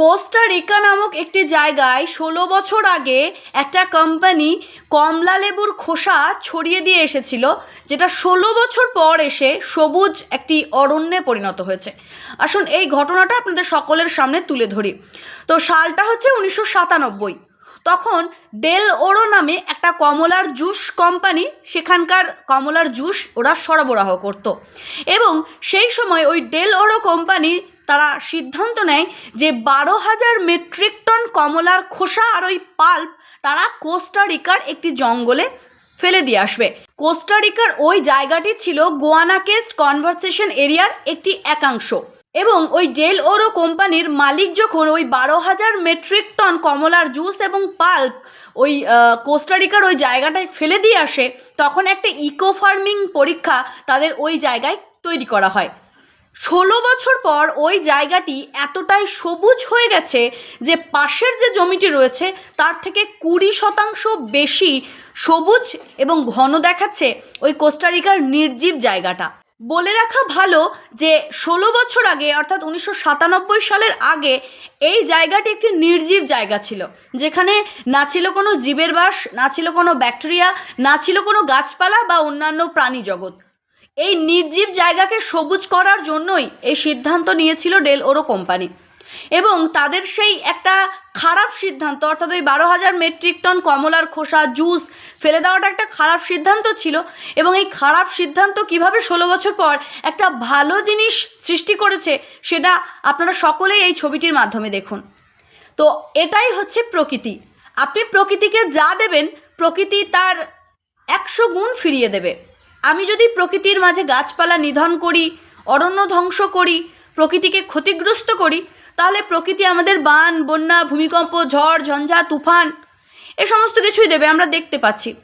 Costa রিকা নামক একটি জায়গায় ষোলো বছর আগে একটা কোম্পানি কমলা লেবুর খোসা ছড়িয়ে দিয়ে এসেছিল, যেটা ষোলো বছর পর এসে সবুজ একটি অরণ্যে পরিণত হয়েছে। আসুন, এই ঘটনাটা আপনাদের সকলের সামনে তুলে ধরি। তো সালটা হচ্ছে উনিশশো সাতানব্বই। তখন ডেল ওরো নামে একটা কমলার জুস কোম্পানি, সেখানকার কমলার জুস ওরা সরবরাহ করত। এবং সেই সময় ওই ডেল ওরো কোম্পানি তারা সিদ্ধান্ত নেয় যে বারো হাজার মেট্রিক টন কমলার খোসা আর ওই পাল্প তারা কোস্টারিকার একটি জঙ্গলে ফেলে দিয়ে আসবে। কোস্টারিকার ওই জায়গাটি ছিল গোয়ানাকেস্ট কনভারসেশন এরিয়ার একটি একাংশ এবং ওই ডেল ওরো কোম্পানির মালিক যখন ওই বারো হাজার মেট্রিক টন কমলার জুস এবং পাল্প ওই কোস্টারিকার ওই জায়গাটায় ফেলে দিয়ে আসে, তখন একটা ইকো ফার্মিং পরীক্ষা তাদের ওই জায়গায় তৈরি করা হয়। ষোলো বছর পর ওই জায়গাটি এতটাই সবুজ হয়ে গেছে যে পাশের যে জমিটি রয়েছে, তার থেকে কুড়ি শতাংশ বেশি সবুজ এবং ঘন দেখাচ্ছে ওই কোস্টারিকার নির্জীব জায়গাটা। বলে রাখা ভালো যে ষোলো বছর আগে, অর্থাৎ উনিশশো সাতানব্বই সালের আগে, এই জায়গাটি একটি নির্জীব জায়গা ছিল, যেখানে না ছিল কোনো জীবের বাস, না ছিল কোনো ব্যাকটেরিয়া, না ছিল কোনো গাছপালা বা অন্যান্য প্রাণী জগৎ এই নির্জীব জায়গাকে সবুজ করার জন্যই এই সিদ্ধান্ত নিয়েছিল ডেল ওরো কোম্পানি। এবং তাদের সেই একটা খারাপ সিদ্ধান্ত, অর্থাৎ ওই বারো হাজার মেট্রিক টন কমলার খোসা, জুস ফেলে দেওয়াটা একটা খারাপ সিদ্ধান্ত ছিল। এবং এই খারাপ সিদ্ধান্ত কীভাবে ষোলো বছর পর একটা ভালো জিনিস সৃষ্টি করেছে, সেটা আপনারা সকলেই এই ছবিটির মাধ্যমে দেখুন। তো এটাই হচ্ছে প্রকৃতি। আপনি প্রকৃতিকে যা দেবেন, প্রকৃতি তার একশো গুণ ফিরিয়ে দেবে। আমি যদি প্রকৃতির মাঝে গাছপালা নিধন করি, অরণ্য ধ্বংস করি, প্রকৃতিকে ক্ষতিগ্রস্ত করি, তাহলে প্রকৃতি আমাদের বান, বন্যা, ভূমিকম্প, ঝড়, ঝঞ্ঝা, তুফান, এ সমস্ত কিছুই দেবে, আমরা দেখতে পাচ্ছি।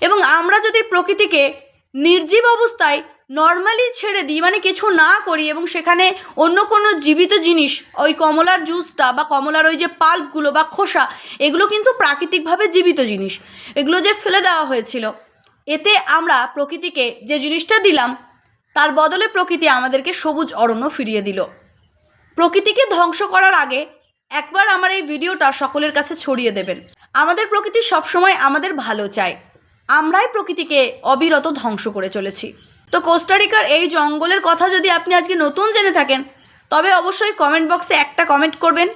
এবং আমরা যদি প্রকৃতিকে নির্জীব অবস্থায় নর্মালি ছেড়ে দিই মানে কিছু না করি এবং সেখানে অন্য কোনো জীবিত জিনিস, ওই কমলার জুসটা বা কমলার ওই যে পাল্পগুলো বা খোসা, এগুলো কিন্তু প্রাকৃতিকভাবে জীবিত জিনিস। এগুলো যে ফেলে দেওয়া হয়েছিল। এতে আমরা প্রকৃতিকে যে জিনিসটা দিলাম, তার বদলে প্রকৃতি আমাদেরকে সবুজ অরণ্য ফিরিয়ে দিল। প্রকৃতিকে ধ্বংস করার আগে একবার আমার এই ভিডিওটা সকলের কাছে ছড়িয়ে দেবেন। আমাদের প্রকৃতি সবসময় আমাদের ভালো চায়। আমরাই প্রকৃতিকে অবিরত ধ্বংস করে চলেছি। তো কোস্টারিকার এই জঙ্গলের কথা যদি আপনি আজকে নতুন জেনে থাকেন, তবে অবশ্যই কমেন্ট বক্সে একটা কমেন্ট করবেন।